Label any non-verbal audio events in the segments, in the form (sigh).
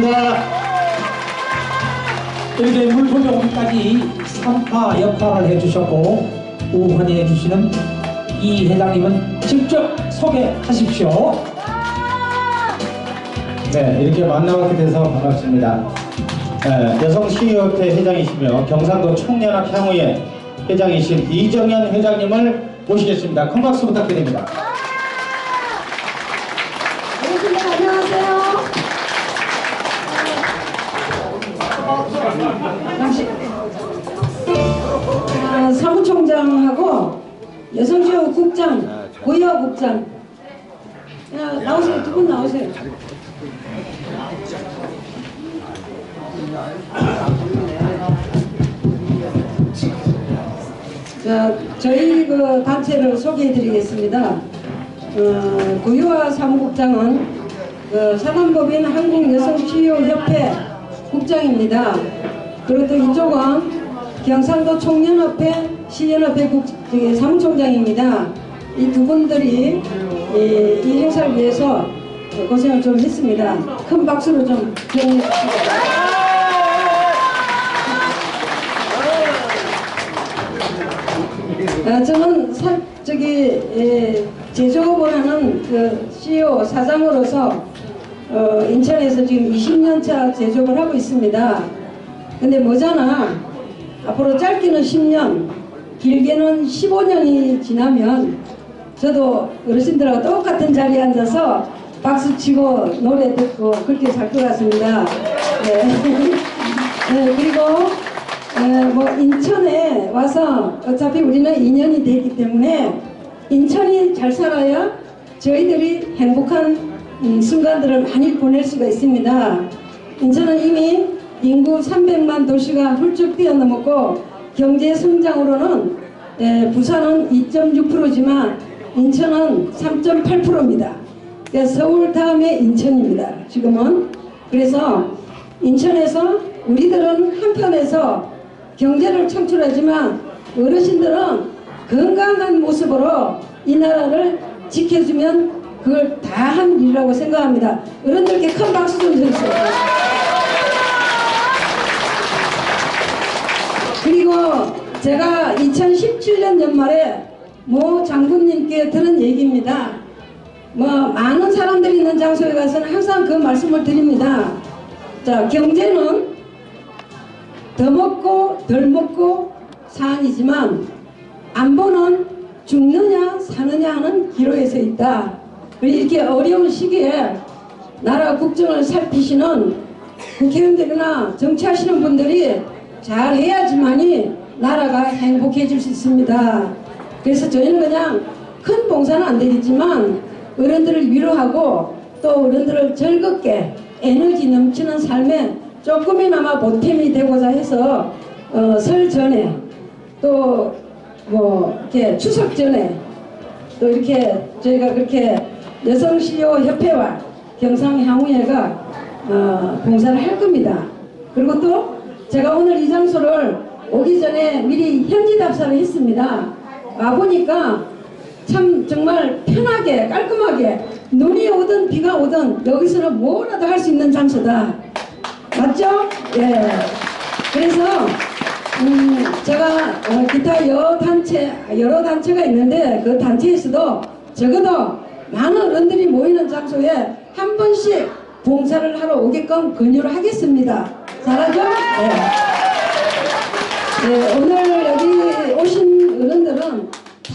고맙습니다. 이렇게 물보정까지 3파 역할을 해주셨고 우환해 주시는 이 회장님은 직접 소개하십시오. 네, 이렇게 만나뵙게 돼서 반갑습니다. 네, 여성시의협회 회장이시며 경상도 청년학 향후의 회장이신 이정현 회장님을 모시겠습니다. 큰 박수 부탁드립니다. 여러분들 안녕하세요. 아, 사무총장하고 여성지원 국장, 고여 국장. 야, 나오세요. 두 분 나오세요. 자, 저희 그 단체를 소개해 드리겠습니다. 어, 고유화 사무국장은 그 사단법인 한국여성치유협회 국장입니다. 그리고 또 이쪽은 경상도 총연합회 시연합회 국, 저기 사무총장입니다. 이 두 분들이 이, 이 행사를 위해서 고생을 좀 했습니다. 큰 박수로 좀 기원해 주시기 아, 저는 사, 저기 에, 제조업을 하는 그 CEO 사장으로서 어, 인천에서 지금 20년차 제조업을 하고 있습니다. 근데 뭐잖아 앞으로 짧게는 10년, 길게는 15년이 지나면 저도 어르신들하고 똑같은 자리에 앉아서 박수 치고 노래 듣고 그렇게 살 것 같습니다. 네. (laughs) 네, 그리고 에, 뭐 인천에 와서 어차피 우리는 2년이 됐기 때문에 인천이 잘 살아야 저희들이 행복한 음, 순간들을 많이 보낼 수가 있습니다. 인천은 이미 인구 300만 도시가 훌쩍 뛰어넘었고 경제 성장으로는 에, 부산은 2.6%지만 인천은 3.8%입니다. 그러니까 서울 다음에 인천입니다. 지금은 그래서 인천에서 우리들은 한편에서 경제를 창출하지만 어르신들은 건강한 모습으로 이 나라를 지켜주면 그걸 다 한 일이라고 생각합니다. 어른들께 큰 박수 좀 주세요. 그리고 제가 2017년 연말에 모 장군님께 들은 얘기입니다. 뭐 많은 사람들이 있는 장소에 가서는 항상 그 말씀을 드립니다. 자 경제는 더 먹고 덜 먹고 사안이지만 안보는 죽느냐 사느냐 하는 기로에 서 있다. 이렇게 어려운 시기에 나라 국정을 살피시는 국회의원들이나 정치하시는 분들이 잘 해야지만이 나라가 행복해질 수 있습니다. 그래서 저희는 그냥 큰 봉사는 안 되겠지만 어른들을 위로하고 또 어른들을 즐겁게 에너지 넘치는 삶에 조금이나마 보탬이 되고자 해서 어, 설 전에 또 뭐 이렇게 추석 전에 또 이렇게 저희가 그렇게 여성 CEO 협회와 경상향후회가 어, 봉사를 할 겁니다. 그리고 또 제가 오늘 이 장소를 오기 전에 미리 현지 답사를 했습니다. 와 보니까 참 정말 편하게 깔끔하게 눈이 오든 비가 오든 여기서는 뭐라도 할 수 있는 장소다. 맞죠? 예. 그래서 음, 제가 어, 기타 여러 단체 여러 단체가 있는데 그 단체에서도 적어도 많은 어른들이 모이는 장소에 한 번씩 봉사를 하러 오게끔 권유를 하겠습니다. 잘하죠? 네. 네, 오늘 여기 오신 어른들은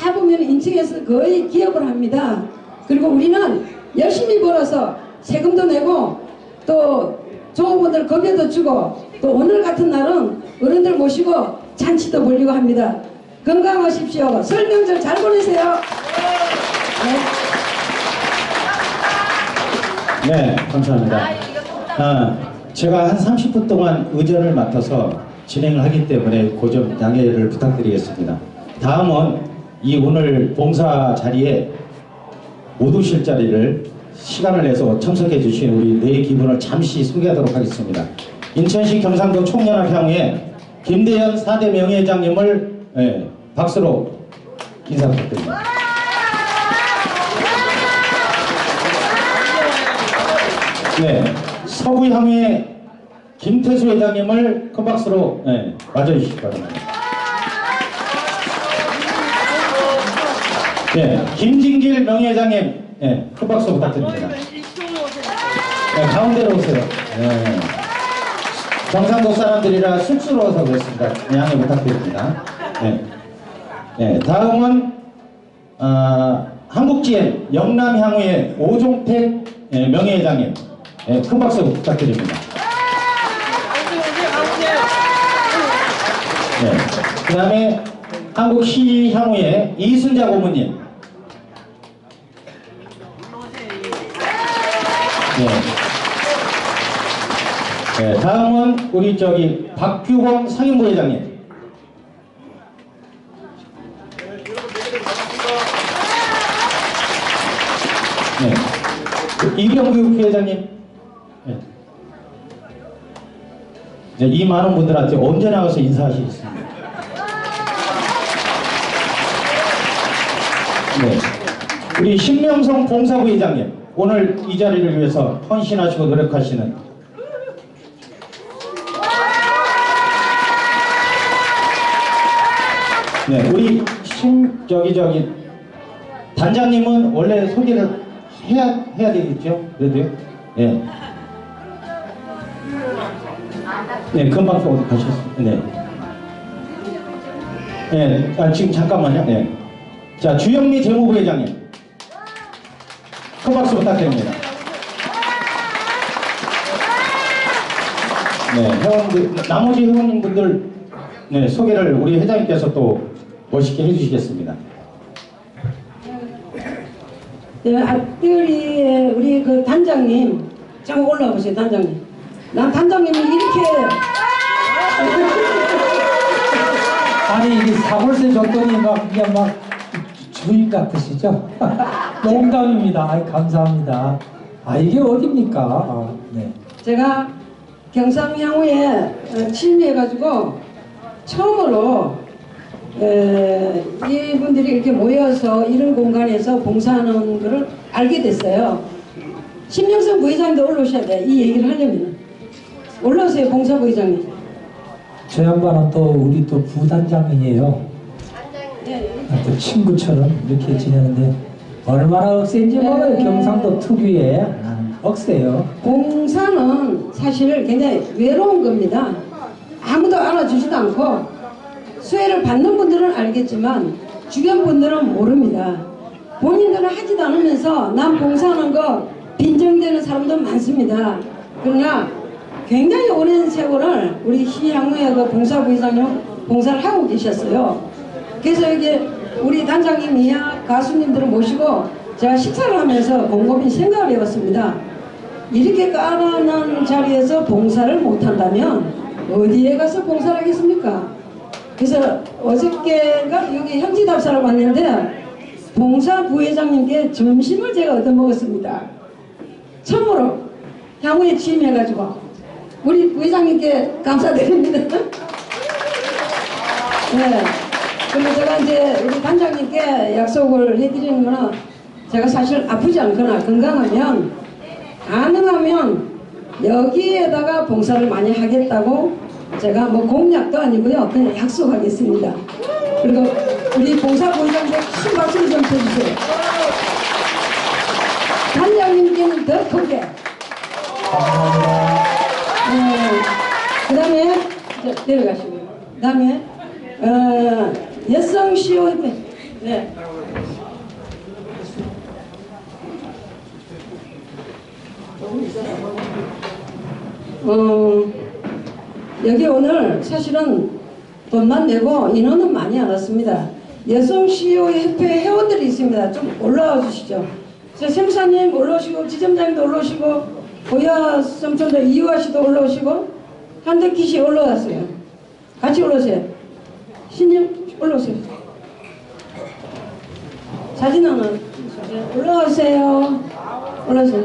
다 보면 인층에서 거의 기업을 합니다. 그리고 우리는 열심히 벌어서 세금도 내고 또 좋은 분들 급여도 주고 또 오늘 같은 날은 어른들 모시고 잔치도 벌리고 합니다. 건강하십시오. 설명절 잘 보내세요. 네. 네, 감사합니다. 아, 제가 한 30분 동안 의전을 맡아서 진행을 하기 때문에 그점 양해를 부탁드리겠습니다. 다음은 이 오늘 봉사 자리에 못 오실 자리를 시간을 내서 참석해 주신 우리 네 기분을 잠시 소개하도록 하겠습니다. 인천시 경상도 총연합 향후에 김대현 4대 명예회장님을 예, 박수로 인사 부탁드립니다. 네, 서구향후의 김태수 회장님을 큰 박수로 예, 맞아주시기 바랍니다. 네, 김진길 명예회장님, 예, 큰 박수 부탁드립니다. 네, 가운데로 오세요. 네. 경상도 사람들이라 쑥스러워서 그렇습니다. 양해 부탁드립니다. 네. 네, 다음은 아, 한국GM 영남향후의 오종택 예, 명예회장님, 예, 큰 박수 부탁드립니다. 네. 그 다음에 한국시향후의 이순자 고모님. 네. 네, 다음은 우리 저기 박규범 상임부 회장님. 네. 그 이병규 부회장님. 이 많은 분들한테 언제 나가서 인사하시겠습니까? 네. 우리 신명성 봉사부 회장님. 오늘 이 자리를 위해서 헌신하시고 노력하시는 네, 우리 신 저기 저기 단장님은 원래 소개를 해야 해야 되겠죠? 그래도요. 네. 네, 금방 또 어디 가셨습니다. 네. 네, 아, 지금 잠깐만요. 네. 자, 주영미 재무부 회장님. 큰 박수 부탁드립니다. 네, 회원들, 나머지 회원님분들 네, 소개를 우리 회장님께서 또 멋있게 해주시겠습니다. 네, 앞들이 우리 그 단장님 잠깐 올라와 보세요 단장님 난 단장님이 이렇게 아니 이게 사골세 줬더니 막 그냥 막 주인 같으시죠? (laughs) 농담입니다. 아이, 감사합니다. 아 이게 어딥니까? 아, 네. 제가 경상 향후에 어, 취임해가지고 처음으로 에, 이분들이 이렇게 모여서 이런 공간에서 봉사하는 것을 알게 됐어요. 신명선 부회장님도 올라오셔야 돼. 이 얘기를 하려면. 올라오세요, 봉사 부회장님. 저 양반은 또 우리 또 부단장이에요. 네, 아, 또 친구처럼 이렇게 지내는데 얼마나 억센지 몰라요. 네. 경상도 특유의 아, 억세요. 봉사는 사실 굉장히 외로운 겁니다. 아무도 알아주지도 않고 수혜를 받는 분들은 알겠지만 주변 분들은 모릅니다. 본인들은 하지도 않으면서 난 봉사하는 거 빈정되는 사람도 많습니다. 그러나 굉장히 오랜 세월을 우리 시향후의 그 봉사부회장님 봉사를 하고 계셨어요. 그래서 이게 우리 단장님이야 가수님들을 모시고 제가 식사를 하면서 곰곰이 생각을 해봤습니다. 이렇게 까다로운 자리에서 봉사를 못한다면 어디에 가서 봉사를 하겠습니까? 그래서 어저께가 여기 현지 답사를 왔는데 봉사 부회장님께 점심을 제가 얻어먹었습니다. 처음으로 향후에 취임해가지고 우리 부회장님께 감사드립니다. 네. 그리고 제가 이제 우리 단장님께 약속을 해드리는 거는 제가 사실 아프지 않거나 건강하면 가능하면 여기에다가 봉사를 많이 하겠다고 제가 뭐 공약도 아니고요. 그냥 약속하겠습니다. 그리고 우리 봉사부장님께 큰 박수를 좀 쳐주세요. 단장님께는 더 크게. 네. 그 다음에 내려가시고요. 그 다음에 어, 여성 COF 네. 어, 여기 오늘 사실은 돈만 내고 인원은 많이 안 왔습니다. 여성 CEO 협회 회원들이 있습니다. 좀 올라와 주시죠. 저 생사님 올라오시고 지점장님도 올라오시고 고야 삼촌도 이유아 씨도 올라오시고 한덕기 씨 올라왔어요. 같이 올라오세요. 신님 올라오세요. 사진 하나 찍으세요. 올라오세요. 올라오세요.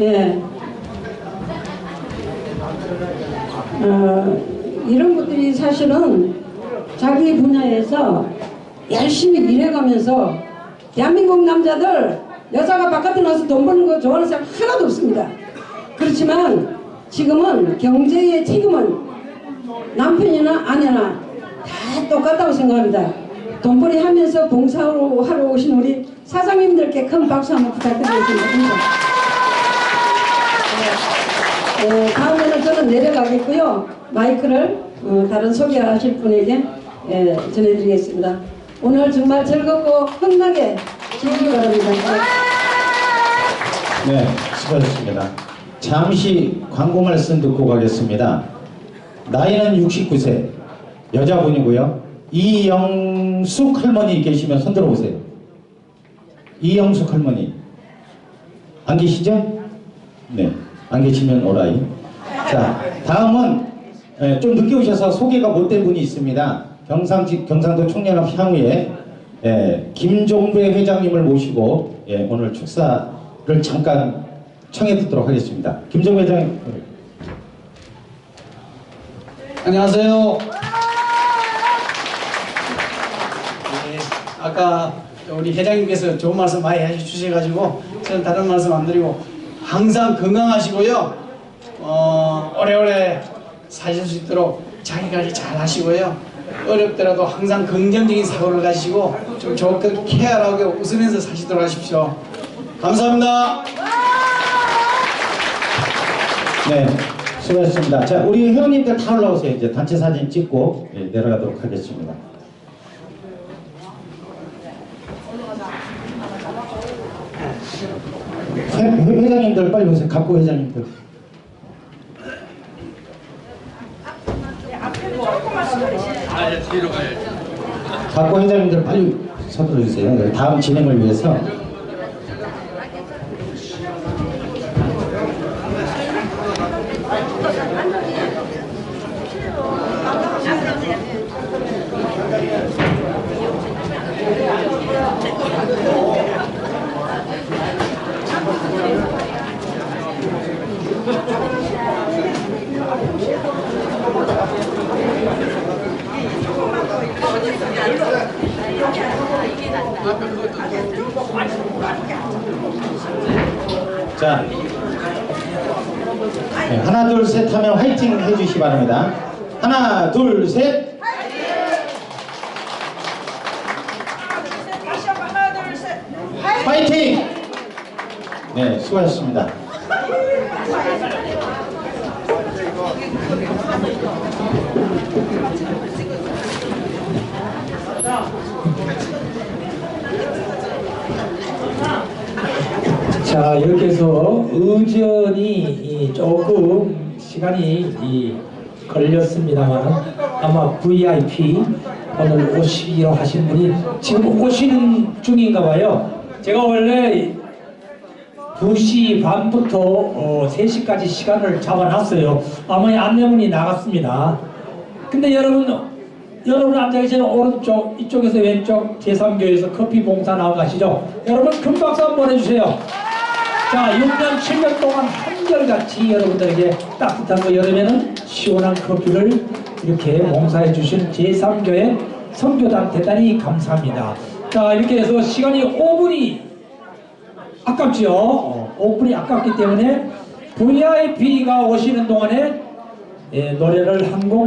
예. 어, 이런 분들이 사실은 자기 분야에서 열심히 일해가면서 대한민국 남자들 여자가 바깥에 나가서 돈 버는 거 좋아하는 사람 하나도 없습니다. 그렇지만 지금은 경제의 책임은 남편이나 아내나 다 똑같다고 생각합니다. 돈벌이 하면서 봉사하러 하러 오신 우리 사장님들께 큰 박수 한번 부탁드리겠습니다. 어, 다음에는 저는 내려가겠고요. 마이크를 어, 다른 소개하실 분에게 예, 전해드리겠습니다. 오늘 정말 즐겁고 흥나게 네, 수고하셨습니다. 잠시 광고 말씀 듣고 가겠습니다. 나이는 69세, 여자분이고요. 이영숙 할머니 계시면 손 들어보세요. 이영숙 할머니. 안 계시죠? 네, 안 계시면 오라이. 자, 다음은 예, 좀 늦게 오셔서 소개가 못된 분이 있습니다. 경상지, 경상도 총연합 향후에 예, 김종배 회장님을 모시고 예, 오늘 축사를 잠깐 청해 듣도록 하겠습니다. 김종배 회장님. 안녕하세요. 네, 아까 우리 회장님께서 좋은 말씀 많이 해주셔가지고 저는 다른 말씀 안 드리고 항상 건강하시고요. 어, 오래오래 사실 수 있도록 자기 관리 잘 하시고요. 어렵더라도 항상 긍정적인 사고를 가지고 좀 좋게 케어하고 웃으면서 사시도록 하십시오. 감사합니다. 네, 수고하셨습니다. 자, 우리 회원님들 다 올라오세요. 이제 단체 사진 찍고 예, 내려가도록 하겠습니다. 회, 회- 회장님들 빨리 오세요. 각고 회장님들. 각고 회장님들 빨리 서들어 주세요. 네, 다음 진행을 위해서. 자, 네, 하나 둘 셋 하면 화이팅 해주시기 바랍니다. 하나 둘 셋. 화이팅! 네, 수고하셨습니다. 자 이렇게 해서 의전이 이 조금 시간이 이 걸렸습니다만 아마 VIP 오늘 오시기로 하신 분이 지금 오시는 중인가 봐요. 제가 원래 2시 반부터 어, 3시까지 시간을 잡아놨어요. 아마 이 안내문이 나갔습니다. 근데 여러분, 여러분 앉아 계시는 오른쪽, 이쪽에서 왼쪽 제3교에서 커피 봉사 나가시죠? 여러분 큰 박수 한번 해주세요. 자, 6년, 7년 동안 한결같이 여러분들에게 따뜻한 거 여름에는 시원한 커피를 이렇게 봉사해 주신 제3교회 선교단 대단히 감사합니다. 자, 이렇게 해서 시간이 5분이 아깝죠? 어, 5분이 아깝기 때문에 VIP가 오시는 동안에 예, 노래를 한곡